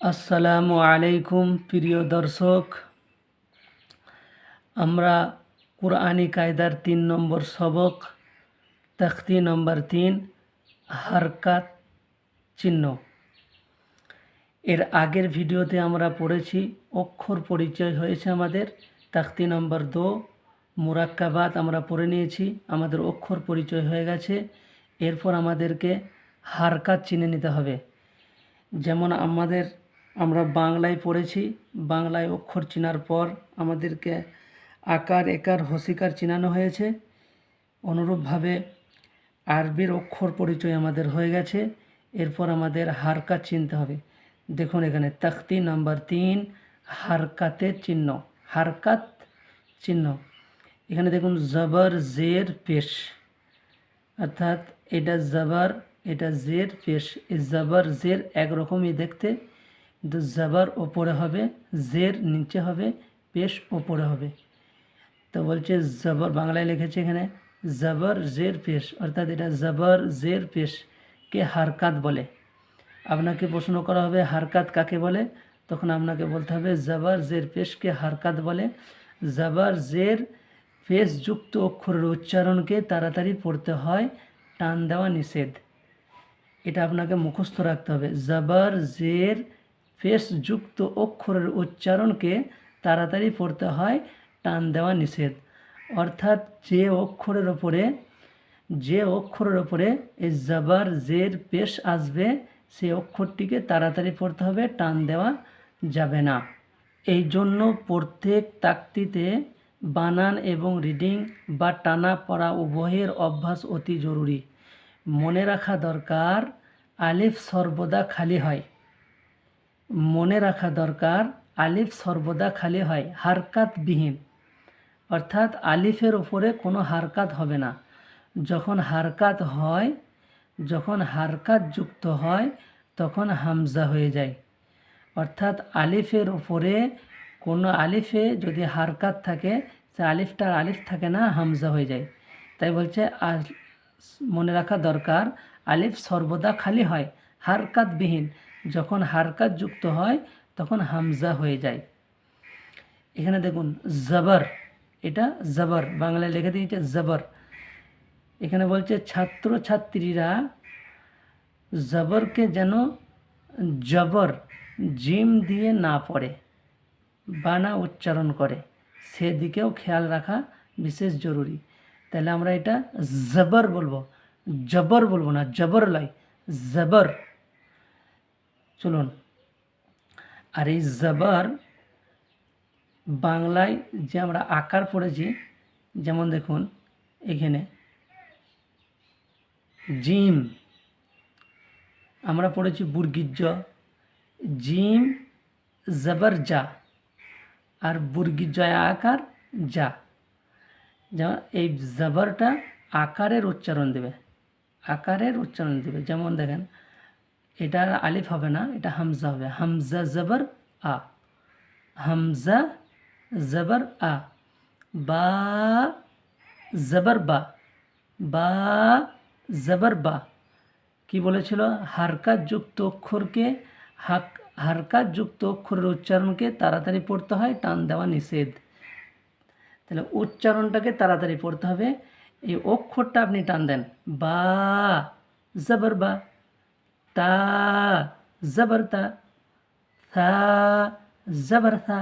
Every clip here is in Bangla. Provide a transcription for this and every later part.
আসসালামু আলাইকুম, প্রিয় দর্শক। আমরা কোরআনি কায়দার তিন নম্বর সবক, তখতি নম্বর তিন, হারকাত চিহ্ন। এর আগের ভিডিওতে আমরা পড়েছি, অক্ষর পরিচয় হয়েছে আমাদের, তাখতি নম্বর দো, মুরাক্কাবাত আমরা পড়ে নিয়েছি, আমাদের অক্ষর পরিচয় হয়ে গেছে, এরপর আমাদেরকে হারকাত চিনে নিতে হবে। যেমন আমাদের আমরা বাংলায় পড়েছি। বাংলায় অক্ষর চেনার পর আমাদেরকে আকার, একার, হসিকার চেনানো হয়েছে। অনুরূপভাবে আরবির অক্ষর পরিচয় আমাদের হয়ে গেছে। এরপর আমাদের হারকাত চিনতে হবে। দেখুন এখানে, তখতি নাম্বার তিন হারকাতের চিহ্ন, হারকাত চিহ্ন। এখানে দেখুন, জবর, জের, পেশ। অর্থাৎ এটা জবর, এটা জের, পেশ। এই জবর, জের একরকমই দেখতে। কিন্তু জবর ওপরে হবে, জের নিচে হবে, পেশ ওপরে হবে। তো বলছে জবর, বাংলায় লিখেছে এখানে, জবর, জের, পেশ। অর্থাৎ এটা জবর, জের পেশ কে হারকাত বলে। আপনাকে প্রশ্ন করা হবে, হারকাত কাকে বলে? তখন আপনাকে বলতে হবে, জবর, জের, পেশকে হারকাত বলে। জবর, জের, পেশ যুক্ত অক্ষরের উচ্চারণকে তাড়াতাড়ি পড়তে হয়, টান দেওয়া নিষেধ। এটা আপনাকে মুখস্থ রাখতে হবে। জবর, জের পেশ যুক্ত অক্ষরের উচ্চারণকে তাড়াতাড়ি পড়তে হয়, টান দেওয়া নিষেধ। অর্থাৎ যে অক্ষরের ওপরে, যে অক্ষরের ওপরে এই জবর জের পেশ আসবে সেই অক্ষরটিকে তাড়াতাড়ি পড়তে হবে, টান দেওয়া যাবে না। এই জন্য প্রত্যেক তাকতিতে বানান এবং রিডিং বা টানা পড়া উভয়ের অভ্যাস অতি জরুরি। মনে রাখা দরকার, আলিফ সর্বদা খালি হয়। মনে রাখা দরকার, আলিফ সর্বদা খালি হয় হারকাতবিহীন অর্থাৎ আলিফের উপরে কোনো হারকাত হবে না। যখন হারকাত হয়, যখন হারকাত যুক্ত হয়, তখন হামজা হয়ে যায়। অর্থাৎ আলিফের উপরে কোনো আলিফে যদি হারকাত থাকে, সে আলিফটার আলিফ থাকে না, হামজা হয়ে যায়। তাই বলছে মনে রাখা দরকার, আলিফ সর্বদা খালি হয় হারকাতবিহীন যখন হারকাত যুক্ত হয়, তখন হামজা হয়ে যায়। এখানে দেখুন, জবর, এটা জবর, বাংলায় লিখে দিয়েছে জবর। এখানে বলছে ছাত্র ছাত্রীরা জবরকে যেন জবর, জিম দিয়ে না পড়ে বা না উচ্চারণ করে। সেদিকেও খেয়াল রাখা বিশেষ জরুরি। তাহলে আমরা এটা জবর বলব। জবর বলব না জবর লয় জবর। চলুন। আর এই জবর বাংলায় যে আমরা আকার পড়েছি, যেমন দেখুন এখানে, জিম, আমরা পড়েছি বুর্গিজ জিম, জবর যা আর বুর্গিজয়া আকার যা যেমন এই জবরটা আকারের উচ্চারণ দেবে, আকারের উচ্চারণ দেবে। যেমন দেখেন এটা আলিফ হবে না, এটা হামজা হবে। হামজা জবর আ। হামজা জবর আ। বা জবর বা। বা জবর বা। কি বলেছিল? হারকাত যুক্ত অক্ষরকে হাক হারকাত যুক্ত অক্ষরের উচ্চারণকে তাড়াতাড়ি পড়তে হয়, টান দেওয়া নিষেধ। তাহলে উচ্চারণটাকে তাড়াতাড়ি পড়তে হবে। এই অক্ষরটা আপনি টান দেন। বা জবর বা। তা জবর তা থা জবর থা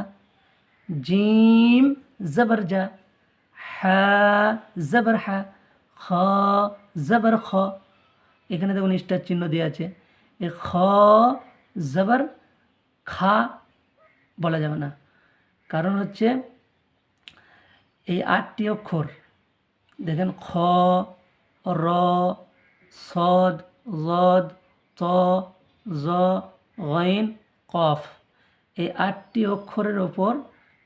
জিম জবর যা হা জবর হা খ জবর খ এখানে দেখুন স্টার চিহ্ন দেওয়া আছে। এ খ, জবর, খা বলা যাবে না। কারণ হচ্ছে এই আটটি অক্ষর। দেখেন খ, র, সদ রদ ত, জ কফ এই আটটি অক্ষরের ওপর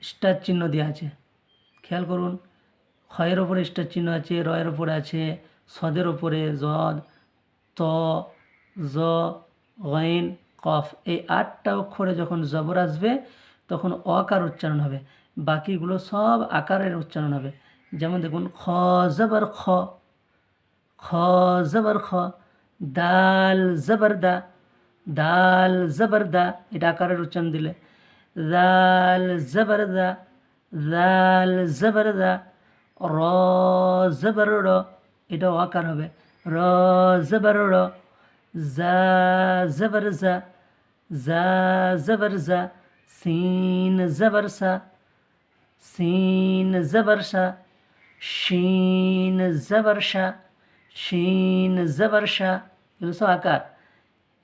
স্টার চিহ্ন দেওয়া আছে। খেয়াল করুন, ক্ষয়ের ওপরে স্টার চিহ্ন আছে, রয়ের ওপরে আছে, সদের ওপরে জদ, ত, জ কফ এই আটটা অক্ষরে যখন জবর আসবে, তখন অকার উচ্চারণ হবে। বাকিগুলো সব আকারের উচ্চারণ হবে। যেমন দেখুন, খ জবর খ খ জবর খ। দাল জবর দা দাল জবর দা এটা আকারের উচ্চারণ দিলে। দাল জবর দা দাল জবর দা র জবর র এটা আকার হবে। র জবর র জা জবর জা জা জবর জা সিন জবর সা সিন জবর সা শিন জবর শিন জবর বুঝছ আকার।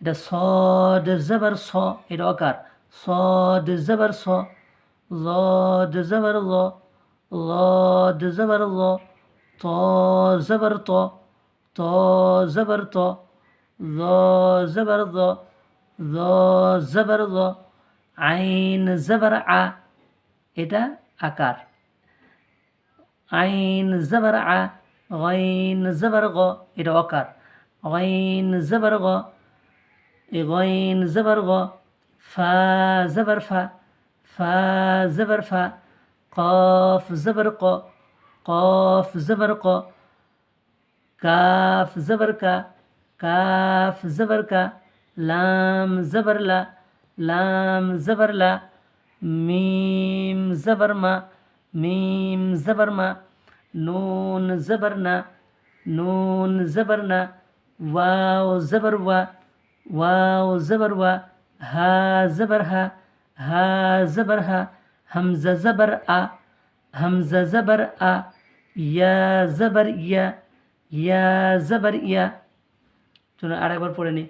এটা সদ জবর স, এটা অকার। সদ জবর স ল জবর ল ল জবর ল, ত জবর ত ত জবর ত, ল জবর ল ল জবর ল, আইন জবর আ, এটা আকার। আইন জবর আ, গাইন জবর গ, এটা অকার। غين زبر غا غين زبر غا فا زبر فا فا زبر فا قاف زبر قا قاف زبر قا كاف زبر كا كاف زبر كا لام زبر لا لام زبر لا ميم زبر ما ميم زبر ما نون زبرنا نون زبرنا জবর না ওয়াও জবর ওয়া ওয়াও জবর ওয়া হা জবর হা হা জবর হা হামজা জবর আ হামজা জবর আ ইয়া জবর ইয়া ইয়া জবর ইয়া চলুন আরেকবার পড়ে নি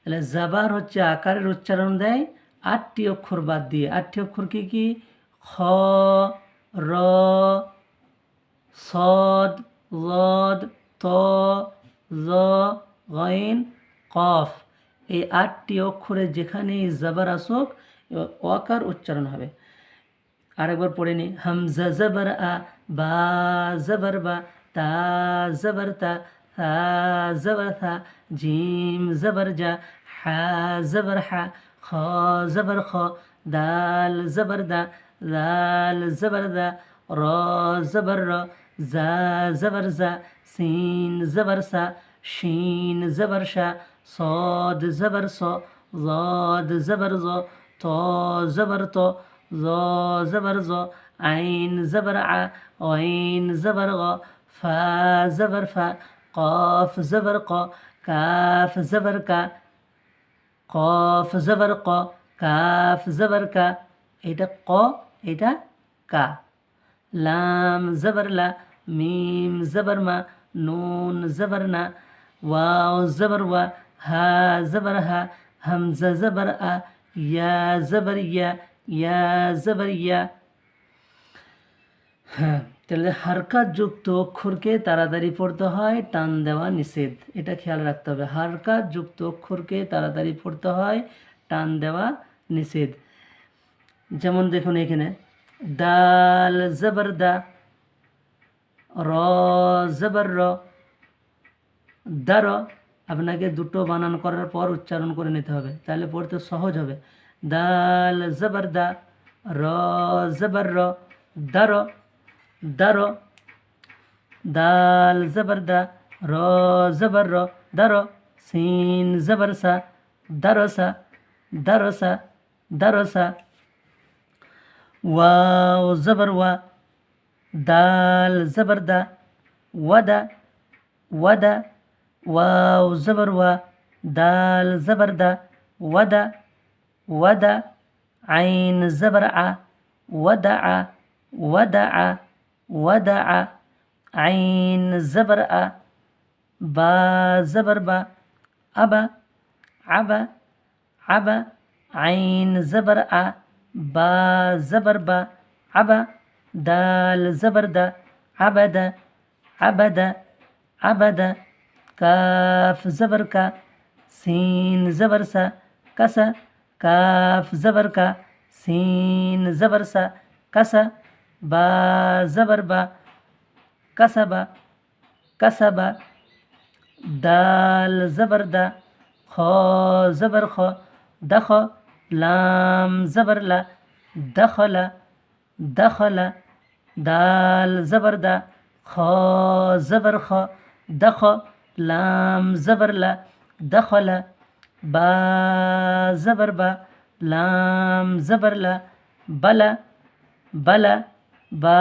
তাহলে জাবার হচ্ছে আকারের উচ্চারণ দেয় আটটি অক্ষর বাদ দিয়ে আটটি অক্ষর কি কি খ র সদ লদ ত জ, গইন, কফ। এই আটটি অক্ষরে যেখানে জাবার আসুক অকার উচ্চারণ হবে। আরেকবার পড়ে নি। হামজা জবর আ, বা জবর বা, তা জবর তা থা জবর থা, জিম জবর জা, হা জবর হা, খ জবর খ, দাল জবর দা দাল জবর দা র জবর র জা জবর জা সিন জবর সা শিন জবর শা صاد زبر ص ضاد زبر ظ طا زبر ط ظا زبر ظ عين زبر ع غين زبر غ فا زبر فا قاف زبر ق كاف زبر كا قاف زبر ق কাফ জবর কা এটা ক এটা কা লাম জবর লা মিম জবর মা নুন জবর না ওয়াও জবর হা জবর হা হামজা জবর আ ইয়া জবর ইয়া ইয়া জবর ইয়া হ্যাঁ তাহলে হারকাত যুক্ত অক্ষরকে তাড়াতাড়ি পড়তে হয়, টান দেওয়া নিষেধ। এটা খেয়াল রাখতে হবে। হারকাত যুক্ত অক্ষরকে তাড়াতাড়ি পড়তে হয়, টান দেওয়া নিষেধ। যেমন দেখুন এখানে দাল জবর দা, র জবর র, দার, আপনাকে দুটো বানান করার পর উচ্চারণ করে নিতে হবে। তাহলে পড়তে সহজ হবে। দাল জবর দা, র জবর র, দার দার, দাল জবর দা, র জবর র, দার, সিন জবর সা দারসা দারসা দারসা ওয়াও জবর ওয়া দাল জবর দা ওয়াদা ওয়াদা ওয়াও জবর ওয়া দাল জবর দা ওয়াদা ওয়াদা আইন জবর আ ওয়াদা আ ওয়াদা আ ওয়াদা আ আইন জবর আ বা জবর বা আবা আবা আবা আইন জবর আ با زبر با عبا دال زبر دا عبد عبد عبد کاف زبر کا سین زبر سا کس کاف زبر کا سین زبر سا کس با زبر با کسبا کسبا دال زبر دا خو زبر خو دخو লাম জবর লা, দখলা দখলা, দাল জবর দা, খ জবর খ, দখ, লাম জবর লা, দখলা, বা জবর বা, লাম জবর লা, বালা বালা, বা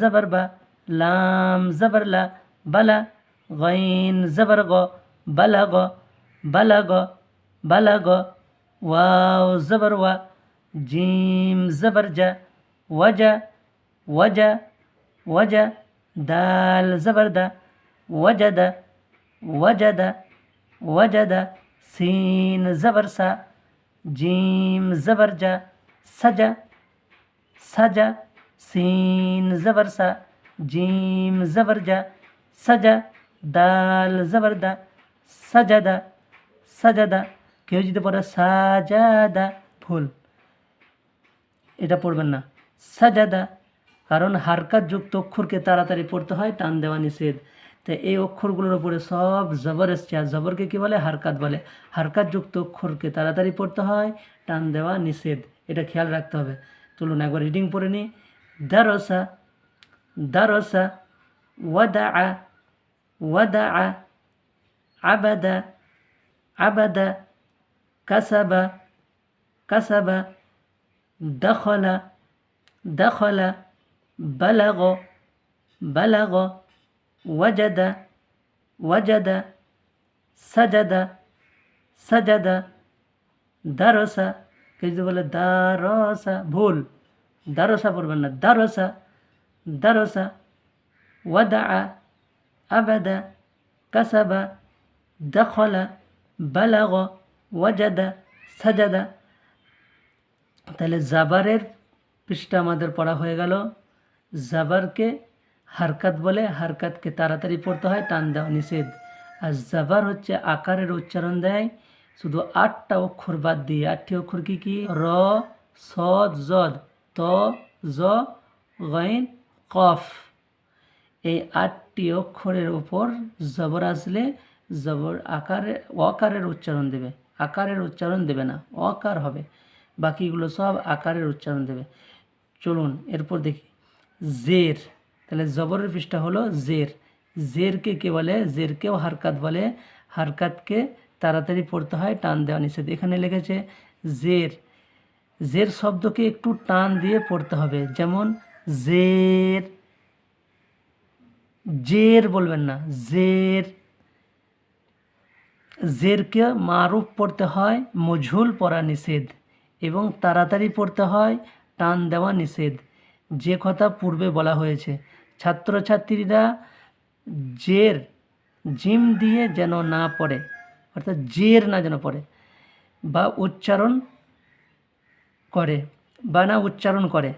জবর বা, লাম জবর লা, বালা, গইন জবর গ, বালা গ واو زبر و جیم زبر جا وجا وجا وجا دال زبر دا وجد وجد وجد سین زبر سا جیم زبر جا سجا سجا سین زبر سا جیم زبر جا سجا دال زبر دا سجد سجد কেউ যদি পড়ে সাজাদা ভুল এটা পড়বেন না। সাজাদা, কারণ হারকাত যুক্ত অক্ষরকে তাড়াতাড়ি পড়তে হয়, টান দেওয়া নিষেধ। তো এই অক্ষরগুলোর উপরে সব জবর এসছে, আর জবরকে কী বলে? হারকাত বলে। হারকাত যুক্ত অক্ষরকে তাড়াতাড়ি পড়তে হয়, টান দেওয়া নিষেধ। এটা খেয়াল রাখতে হবে। চলুন একবার রিডিং পড়ে নিই। দারসা দারসা, ওয়াদা আ ওয়াদা, আবাদা আবাদা কাসাবা কাসাবা দখলা দখলা بلغ بلغ وجد وجد سجد سجد درس কেউ যদি বলে দারসা ভুল দারসা পড়বেন না দারসা দারসা ওয়াদা আবাদা কাসাবা দখলা বালাগ ওয়াজাদা, সাজাদা। তাহলে জাবারের পৃষ্ঠা আমাদের পড়া হয়ে গেল। জাবারকে হারকাত বলে, হারকাতকে তাড়াতাড়ি পড়তে হয়, টান দেওয়া নিষেধ। আর জাবার হচ্ছে আকারের উচ্চারণ দেয়, শুধু আটটা অক্ষর বাদ দিয়ে। আটটি অক্ষর কি কি? র সদ জদ ত, জ কফ। এই আটটি অক্ষরের উপর জবর আসলে জবর আকারে, অকারের উচ্চারণ দেবে। আকারের উচ্চারণ দেবে না, অকার হবে। বাকিগুলো সব আকারের উচ্চারণ দেবে। চলুন এরপর দেখি। জের, তাহলে জবরের পৃষ্ঠা হলো জের। জেরকে কে বলে? জেরকেও হারকাত বলে। হারকাতকে তাড়াতাড়ি পড়তে হয়, টান দেওয়া নিষেধ। এখানে লিখেছে জের। জের শব্দকে একটু টান দিয়ে পড়তে হবে। যেমন জের। জের বলবেন না, জের। জেরকে মারুফ পড়তে হয় মঝুল পড়া নিষেধ এবং তাড়াতাড়ি পড়তে হয়, টান দেওয়া নিষেধ। যে কথা পূর্বে বলা হয়েছে। ছাত্রছাত্রীরা জের, জিম দিয়ে যেন না পড়ে, অর্থাৎ জের না যেন পড়ে, বা উচ্চারণ করে, বা না উচ্চারণ করে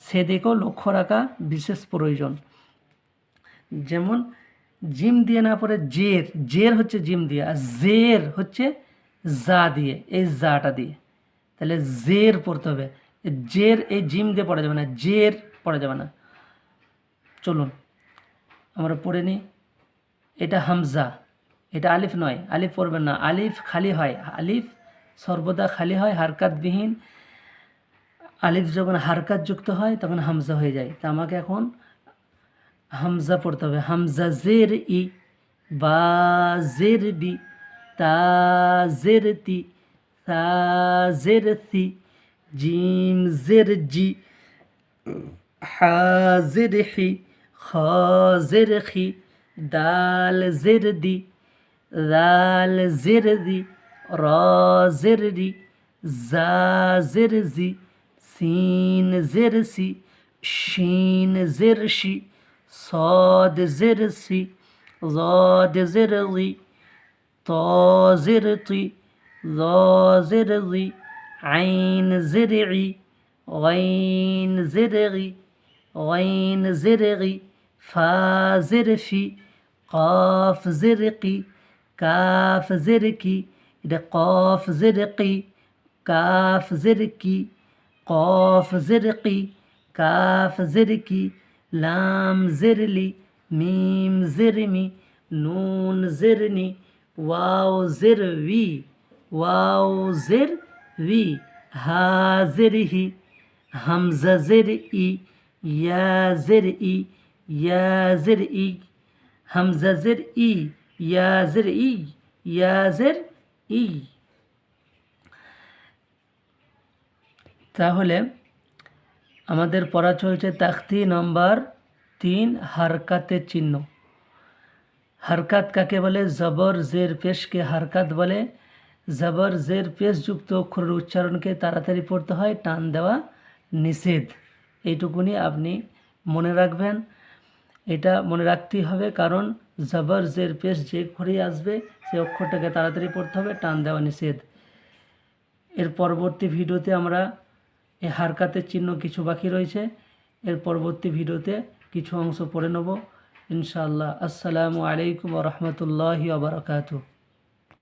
সেদিকেও লক্ষ্য রাখা বিশেষ প্রয়োজন। যেমন জিম দিয়ে না পড়ে জের জের হচ্ছে জিম দিয়ে, আর জের হচ্ছে জা দিয়ে, এই জাটা দিয়ে। তাহলে জের পড়তে হবে। জের এই জিম দিয়ে পড়া যাবে না, জের পড়া যাবে না। চলুন, আমরা পড়ে নিই। এটা হামজা, এটা আলিফ নয়, আলিফ পড়বেন না। আলিফ খালি হয়, আলিফ সর্বদা খালি হয়, হারকাতবিহীন। আলিফ যখন হারকাত যুক্ত হয়, তখন হামজা হয়ে যায়। তা আমাকে এখন হামজা পড়তে হবে। হামজা জের ই, বা জের বি, তা জের তি, তা জের সি, জিম জের জি হাজির হি খাজির খি, দাল জের দি দাল জের দি, র জের রি, জা জের জি, সিন জের সি, শিন জের শি صاد زر سي ضاد زر ضي طا زر طي ظا زر ضي عين زرعي غين زرغي غين زرغي فا زرفي قاف زرقي كاف زركي قاف زرقي كاف زركي قاف زرقي كاف লাম জেরলি, মিম জেরমি, নুন জেরনি, ওয়াও জের উই ওয়াও জের উই হা জের হি হামজা জের ই ইয়া জের ই ইয়া জের ই হামজা জের ই ইয়া জের ই ইয়া জের ই তাহলে আমাদের পড়া চলছে তাখতি নম্বর তিন হারকাতের চিহ্ন। হারকাত কাকে বলে? জবর জের পেশকে হারকাত বলে। জবর জের পেশ যুক্ত অক্ষরের উচ্চারণকে তাড়াতাড়ি পড়তে হয়, টান দেওয়া নিষেধ। এইটুকুনি আপনি মনে রাখবেন। এটা মনে রাখতেই হবে কারণ জবর জের পেশ যে অক্ষরেই আসবে সেই অক্ষরটাকে তাড়াতাড়ি পড়তে হবে, টান দেওয়া নিষেধ। এর পরবর্তী ভিডিওতে আমরা এই হারকাতের চিহ্ন কিছু বাকি রয়েছে। এর পরবর্তী ভিডিওতে কিছু অংশ পড়ে নেব। ইনশাআল্লাহ। আসসালামু আলাইকুম রহমতুল্লাহি আবরকাতু